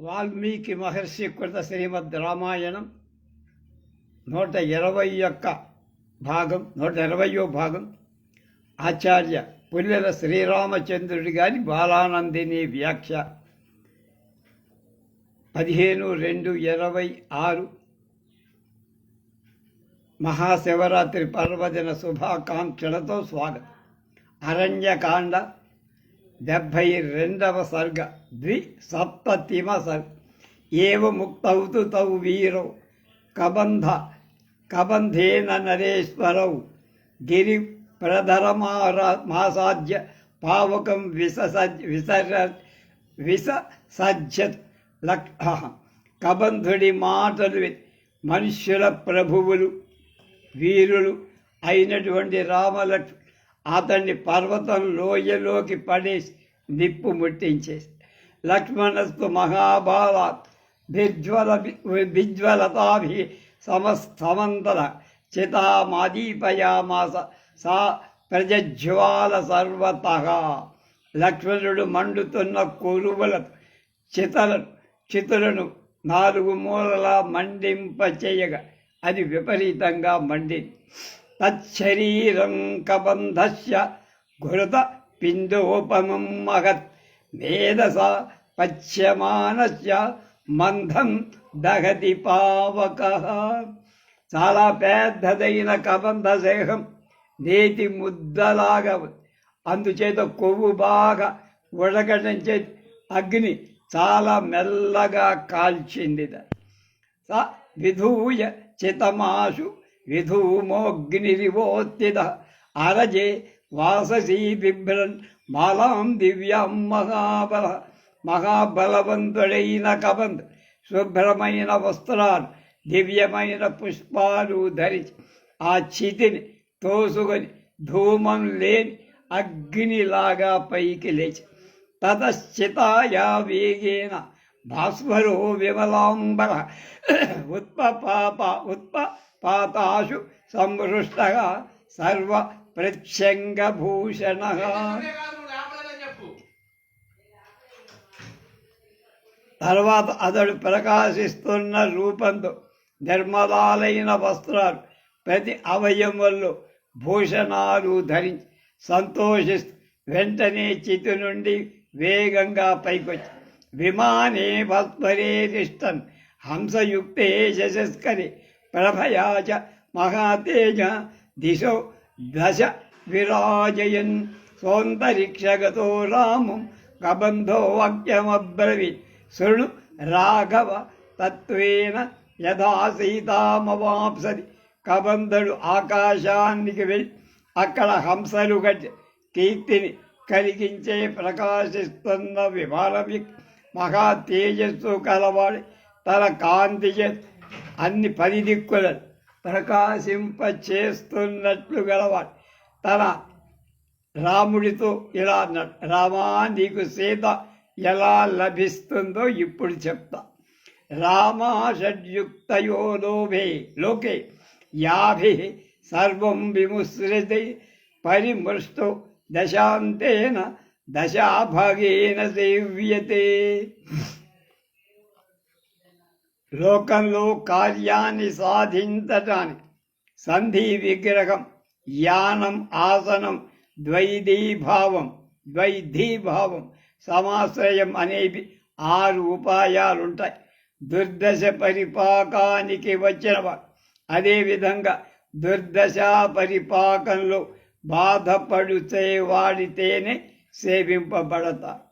వాల్మీకి మహర్షి కృత శ్రీమద్ రామాయణం నూట ఇరవై ఒక్క భాగం నూట ఇరవయో భాగం. ఆచార్య పుల్లెల శ్రీరామచంద్రుడి గారి బాలానందిని వ్యాఖ్య. పదిహేను రెండు ఇరవై ఆరు. మహాశివరాత్రి పర్వదిన శుభాకాంక్షలతో స్వాగతం. అరణ్యకాండ డెబ్భై రెండవ సర్గ ద్వి సప్తతిమ సర్గ. ఏవ ముక్తౌతు తౌ వీరౌ కబంధ కబంధేన నరేశ్వరౌ. గిరి ప్రధరమార మాసాధ్య పావకం విససజ్ విసర విససజ్జత్ లక్ కబంధుడి మాటలు మనుష్యుల ప్రభువులు వీరులు అయినటువంటి రామలక్ష్మి అతన్ని పర్వతం లోయలోకి పడేసి నిప్పు ముట్టించేసి. లక్ష్మణస్తు మహాబాల బిజ్వల బిజ్వలతాభి సమస్తమంతర చితామాదీపయామాస సా ప్రజజ్వాల సర్వత. లక్ష్మణుడు మండుతున్న కొరువుల చితలను చితులను నాలుగు మూలలా మండింపచేయగా అది విపరీతంగా మండింది. తచ్చరీరం కబంధస్య గురుత పిండోపమం మహత్ మేధస పశ్యమానస్య మందం దహతి పావక చాలా పెద్దదైన కబంధ దేహం నేతి ముద్దలాగా ఉంది అందుచేత కొవ్వు బాగా ఉడకడం చే అగ్ని చాలా మెల్లగా కాల్చింది స విధూయ చితమాశు విధూమోగ్నిరివోత్తిద అరజే వాససీ బిభ్రన్ మాలాం దివ్యాం మహాబల మహాబలవంతుడైన కబంద్ శుభ్రమైన వస్త్రాలు దివ్యమైన పుష్పాలు ధరించి ఆ చితిని తోసుకొని ధూమం లేని అగ్నిలాగా పైకి లేచి తతశ్చితాయా వేగేన భాస్వరో విమలాంబర ఉత్ప ఉత్పపాతాశు సంహృష్ట సర్వ ప్రత్యంగభూషణ. తర్వాత అతడు ప్రకాశిస్తున్న రూపంతో నిర్మలాలైన వస్త్రాలు ప్రతి అవయవంలో భూషణాలు ధరించి సంతోషిస్తూ వెంటనే చితి నుండి వేగంగా పైకొచ్చి విమానే భస్వరే తిష్టన్ హంసయుక్తే యశస్కరి ప్రభయాచ మహాతేజ దిశో దశ విరాజయన్ సౌందరిక్షగతో రామం కబంధో వాక్యమబ్రవీత్ శృణు రాఘవ తత్వేన యథా సీతామవాప్సది కబంధుడు ఆకాశానికి వెళ్ళి అక్కడ హంసలు గట్టి కీర్తిని కలిగించే ప్రకాశిస్తున్న విమానం మహా తేజస్సు కలవాడి తన కాంతి చే- అన్ని పది దిక్కులను ప్రకాశింప చేస్తున్నట్లు గలవాడు. తన రాముడితో ఇలా అన్నాడు రామా నీకు సీత ఎలా లభిస్తుందో ఇప్పుడు చెప్తా. రామా షడ్యుక్తయో లోభే లోకే యాభి సర్వం విముసృతి పరిమృష్టు దశాంతేన దశాభాగేన సేవ్యతే. లోకంలో కార్యాన్ని సాధించటానికి సంధి విగ్రహం యానం ఆసనం ద్వైధీభావం ద్వైధీభావం సమాశ్రయం అనేవి ఆరు ఉపాయాలుంటాయి. దుర్దశ పరిపాకానికి వచ్చినవాడు అదేవిధంగా దుర్దశ పరిపాకంలో బాధపడుతే వాడితేనే సేవింపబడతారు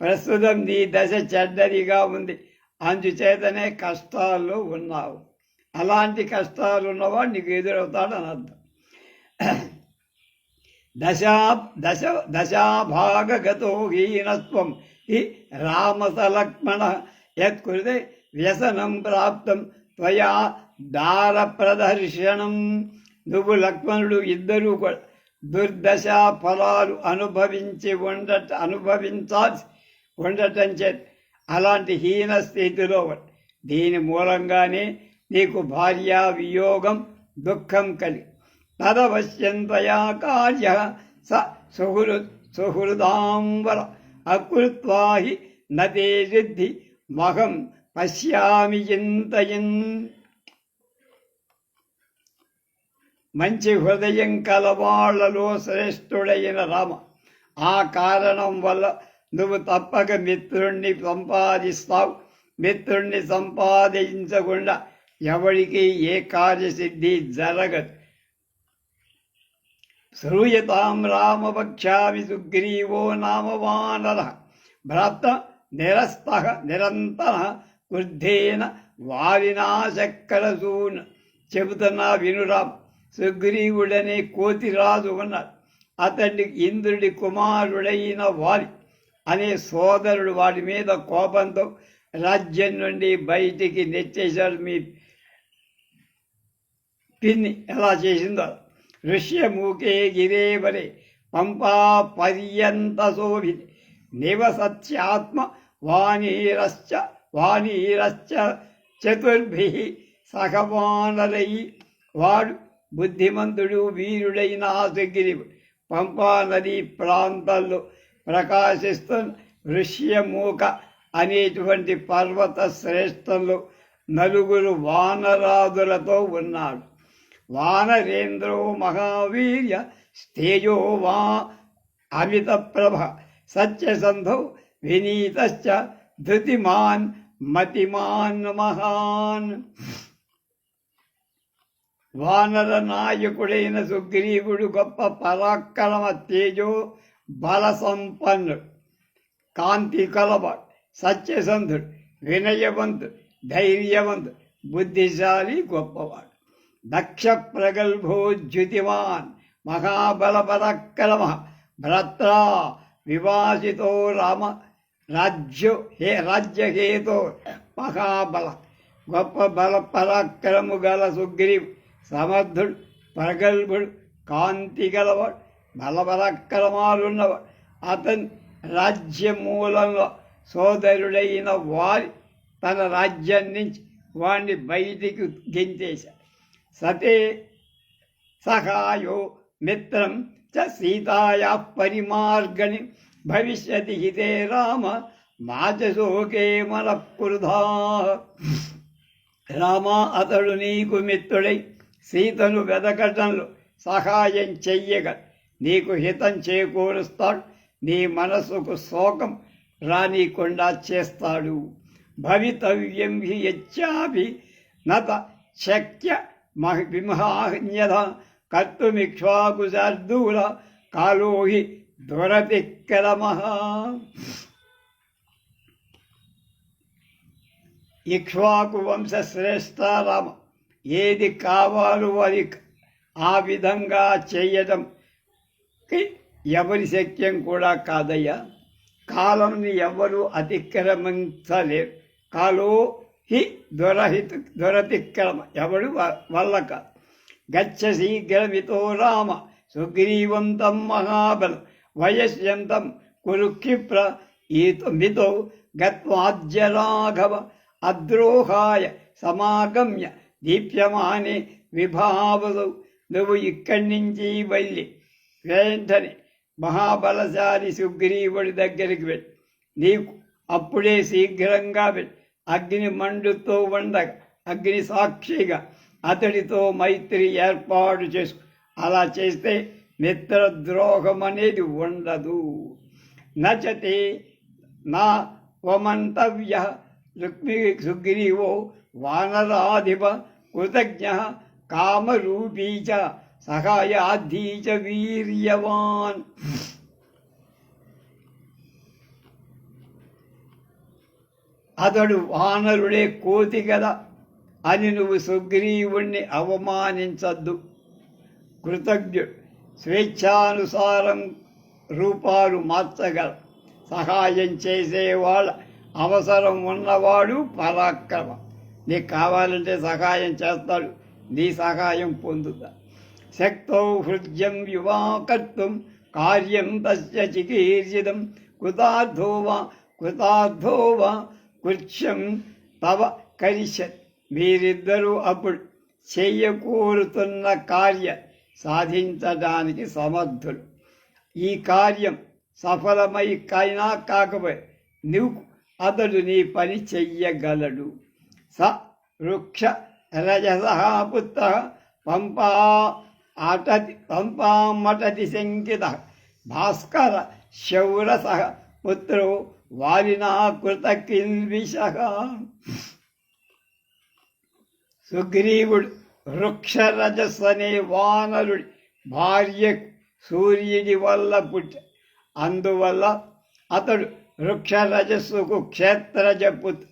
ప్రస్తుతం నీ దశ చెడ్డదిగా ఉంది. అందుచేతనే కష్టాల్లో ఉన్నావు. అలాంటి కష్టాలు ఉన్నవాడు నీకు ఎదురవుతాడని అర్థం. దశా దశ దశాభాగగతో హీనత్వం. ఈ రామసలక్ష్మణ యత్కృతే వ్యసనం ప్రాప్తం. త్వయా దార ప్రదర్శనం నువ్వు లక్ష్మణుడు ఇద్దరూ కూడా దుర్దశా ఫలాలు అనుభవించి ఉండట అనుభవించాల్సి ఉండటం చేతి అలాంటి హీన స్థితిలో దీని మూలంగానే నీకు భార్యా వియోగం దుఃఖం కలి. తదవశ్యంతయా కార్య స సుహృ సుహృదాంబర. అకృత్వాహి నదే సిద్ధి మహం పశ్యామి చింతయన్ మంచి హృదయం కలవాళ్ళలో శ్రేష్ఠుడైన రామ. ఆ కారణం వల్ల నువ్వు తప్పక మిత్రుణ్ణి సంపాదిస్తావు. మిత్రుణ్ణి సంపాదించకుండా ఎవరికి ఏ కార్యసిద్ధి జరగదు. శ్రూయతాం రామపక్షామి సుగ్రీవో నామ వానర భ్రాత నిరస్త నిరంతర క్రుద్ధేన వారినాశక్కరసూన్. చెబుతున్నా వినురాం సుగ్రీవుడనే కోతిరాజు ఉన్నారు. అతడి ఇంద్రుడి కుమారుడైన వారి అనే సోదరుడు వాడి మీద కోపంతో రాజ్యం నుండి బయటికి నెచ్చేశాడు మీ పిన్ని ఎలా చేసిందో. ఋష్యముఖే గిరేవరే పంపా పర్యంత శోభి నివసత్యాత్మ వాణీరశ్చ వాణీరశ్చ చతుర్భి సహవానరై వాడు బుద్ధిమంతుడు వీరుడైన ఆసగిరి పంపా నదీ ప్రాంతాల్లో ప్రకాశిస్తున్న ఋష్యమూక అనేటువంటి పర్వత శ్రేష్టంలో నలుగురు వానరాదులతో ఉన్నాడు వానరేంద్రో మహావీర్య స్థేజో వా అమిత ప్రభ సత్యసంధౌ వినీతశ్చ ధృతిమాన్ మతిమాన్ మహాన్. వానర నాయకుడైన సుగ్రీవుడు గొప్ప పరాక్రమ తేజో బల సంపన్నుడు కాంతి కలవాడు సత్యసంధుడు వినయవంతుడు ధైర్యవంతుడు బుద్ధిశాలి గొప్పవాడు. దక్ష ప్రగల్భోజ్యుతివాన్ మహాబల పరాక్రమ భ్రత్రా వివాసితో రామ రాజ్య హే రాజ్యహేతో మహాబల గొప్ప బల పరాక్రము గల సుగ్రీవు సమర్థుడు ప్రగల్భుడు కాంతి గలవాడు బలపరాక్రమాలున్న అతని రాజ్యమూలంలో సోదరుడైన వారి తన రాజ్యం నుంచి వాణ్ణి బయటికి గెంతేశాడు సతే సహాయో మిత్రం చ సీతాయా పరిమార్గని భవిష్యతి హితే రామ మాచశోకే మనఃపురుధా. రామ అతడు నీకు మిత్రుడై సీతను వెదకటంలో సహాయం చెయ్యగ. నీకు హితం చేకూరుస్తాడు నీ మనసుకు శోకం రానికుండా చేస్తాడు. భవితవ్యం హి యచ్చాభి నత శక్య మహ విమహాన్యధ కర్తుమిక్ష్వాకు శార్దూల కాలో హి దురతిక్రమః ఇక్ష్వాకు వంశ రామ ఏది కావాలో అది ఆ విధంగా చేయడం ఎవరి శక్యం కూడా కాదయ్యా. కాలంని ఎవరు అతిక్రమించలేరు కాలో హి దురహిత దురతిక్రమ ఎవడు వ- వల్ల కాదు గచ్చ శీఘ్రమితో రామ సుగ్రీవంతం మహాబలం వయస్యంతం కురు క్షిప్ర ఈతమితో గత్వాద్య రాఘవ అద్రోహాయ సమాగమ్య దీప్యమానే విభావలు నువ్వు ఇక్కడి నుంచి వెళ్ళి వెంటనే మహాబలశాలి సుగ్రీవుడి దగ్గరికి వెళ్ళి. నీకు అప్పుడే శీఘ్రంగా వెళ్ళి. అగ్ని మండుతో ఉండగా అగ్ని సాక్షిగా అతడితో మైత్రి ఏర్పాటు చేసుకు. అలా చేస్తే మిత్రద్రోహం అనేది ఉండదు. నచతే నా వమంతవ్య రుక్మి సుగ్రీవో వానరాధిప కృతజ్ఞ కామరూపీ చ సహాయాధీ చ వీర్యవాన్ అతడు వానరుడే కోతి కదా అని నువ్వు సుగ్రీవుణ్ణి అవమానించద్దు. కృతజ్ఞుడు స్వేచ్ఛానుసారం రూపాలు మార్చగల సహాయం చేసేవాళ్ళ అవసరం ఉన్నవాడు పరాక్రమ. నీకు కావాలంటే సహాయం చేస్తాడు నీ సహాయం పొందుతా. శక్తో హృద్యం యువాకర్తం కార్యం తస్య చికీర్షితం కృతార్థో వా కృతార్థో వా కృత్యం తవ కరిషత్ మీరిద్దరూ అప్పుడు చెయ్యకూరుతున్న కార్య సాధించడానికి సమర్థులు. ఈ కార్యం సఫలమై కైనా కాకపోయి నువ్వు అతడు నీ పని చెయ్యగలడు. స వృక్ష రజస పుత్ర పంపా అటతి పంపామటతి శంకిత. భాస్కర శౌరస పుత్రో వాలినా కృత కిల్విష సుగ్రీవుడు వృక్షరజస్వనే వానరుడి భార్య సూర్యుడి వల్ల పుట్ట. అందువల్ల అతడు వృక్షరజస్సుకు క్షేత్రజపుత్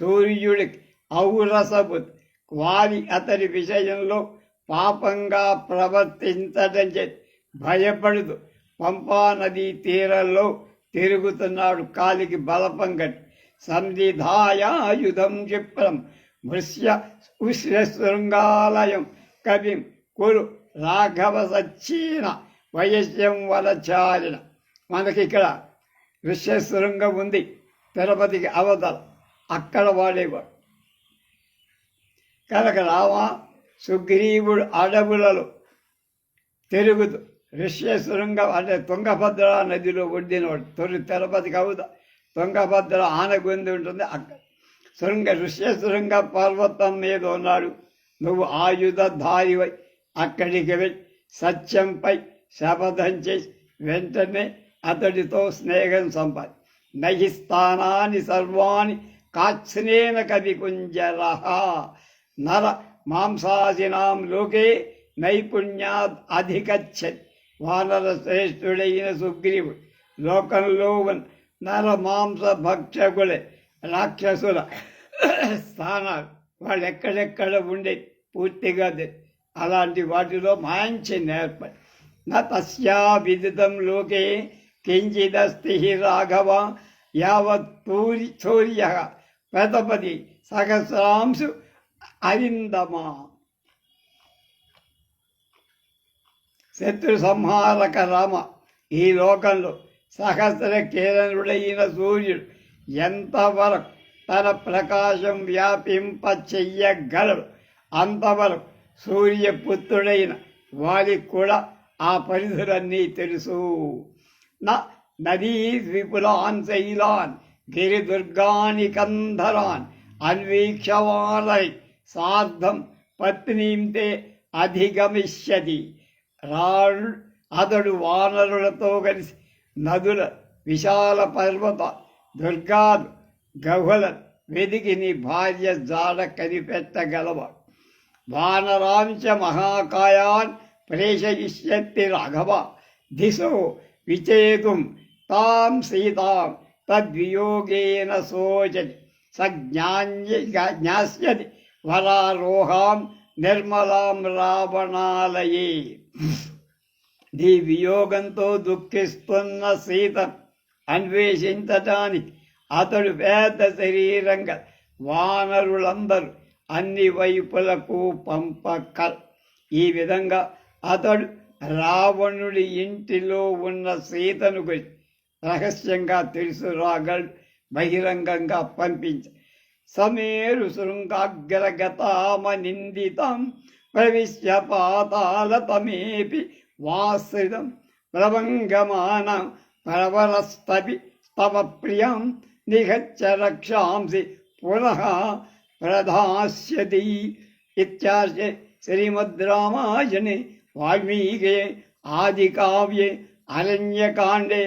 సూర్యుడికి ఔరసపుత్. వారి అతడి విషయంలో పాపంగా ప్రవర్తించడం చెప్పి భయపడుతూ పంపా నదీ తీరంలో తిరుగుతున్నాడు కాలికి బలపం కట్టి. సంధిధాయాయుధం క్షిప్రం వృష్య శృంగాలయం కవిం కురు రాఘవ సచ్చీన వయస్యం వలచారిన. మనకి ఇక్కడ విశ్వశృంగం ఉంది తిరుపతికి అవతల అక్కడ వాడేవాడు. కనుక రామ సుగ్రీవుడు అడవులలో తిరుగుతూ ఋష్యశృంగం అంటే తుంగభద్ర నదిలో ఒడ్డినవాడు. తొలి తిరుపతికి కవుద తుంగభద్ర ఆనగొంది ఉంటుంది. అక్కడ శృంగ ఋష్యశృంగ పర్వతం మీద ఉన్నాడు. నువ్వు ఆయుధధారివై అక్కడికి వెళ్ళి సత్యంపై శపథం చేసి వెంటనే అతడితో స్నేహం సంపాది. నహి స్థానాన్ని సర్వాణి కాచ్నేన కవి కుంజరహ నర మాంసాదినాం లోకే నైపుణ్యాద్ అధిగచ్చతి. వానర శ్రేష్ఠుడైన సుగ్రీవుడు లోకంలో ఉన్న నర మాంస రాక్షసుల స్థానాలు వాళ్ళు ఎక్కడెక్కడ ఉండే పూర్తిగా అలాంటి వాటిలో మంచి నేర్పడి నా తస్యా విదితం లోకే కించిదస్తి రాఘవ యావత్ తూరి చౌర్య. ప్రతపది సహస్రాంశు అరిందమా? శత్రు సంహారక రామ. ఈ లోకంలో సహస్ర కిరణుడైన సూర్యుడు ఎంతవరకు తన ప్రకాశం వ్యాపింప చెయ్యగలడు అంతవరకు సూర్యపుత్రుడైన వారికి కూడా ఆ పరిధులన్నీ తెలుసు. నా నదీ విపులాన్ శైలాన్ గిరిదుర్గాని కంధరాన్ అన్వీక్షవాలై అన్వీక్షవారై సార్ధం పత్నీంతే అధిగమిష్యతి. రాళ్ళు అతడు వానరులతో కలిసి నదుల విశాల పర్వత దుర్గాలు గహుల వెదికి నీ భార్య జాడ కనిపెట్టగలవ. వానరాంశ మహాకాయాన్ ప్రేషయిష్యత్తి రాఘవ. దిశో విచేతుం తాం సీతాం తద్వియోగేన శోచతి సజ్ఞాన్య జ్ఞాస్యతి. వరారోహాం నిర్మలాం రావణాలయే. నీ వియోగంతో దుఃఖిస్తున్న సీత అన్వేషించటానికి అతడు వేద శరీరంగా వానరులందరూ అన్ని వైపులకు పంపక ఈ విధంగా అతడు రావణుడి ఇంటిలో ఉన్న సీతను గురించి రహస్యంగా తెలుసురాగలడు బహిరంగంగా పంపించ సమేరు శృంగాగ్రగతామ నిందితం ప్రవిశ్య పాతాళతమేపి వాశ్రితం ప్రభంగమాన ప్రవరస్తపి తవ ప్రియం నిహత్య రక్షాంసి పునః ప్రధాస్యతి ఇత్యార్చే శ్రీమద్ రామాయణే వాల్మీకి ఆదికావ్యే అరణ్యకాండే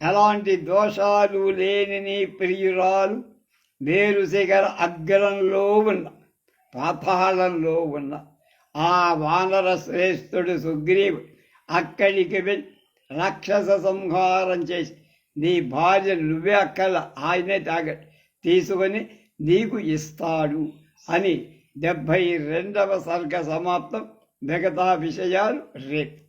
ఎలాంటి దోషాలు లేని నీ ప్రియురాలు వేరు శిఖర అగ్రంలో ఉన్న పాతాళంలో ఉన్న ఆ వానర శ్రేష్ఠుడు సుగ్రీవుడు అక్కడికి వెళ్ళి రాక్షస సంహారం చేసి నీ భార్య నువ్వే అక్కల ఆయనే తాగడు తీసుకొని నీకు ఇస్తాడు అని డెబ్భై రెండవ సర్గ సమాప్తం మిగతా విషయాలు రేపు.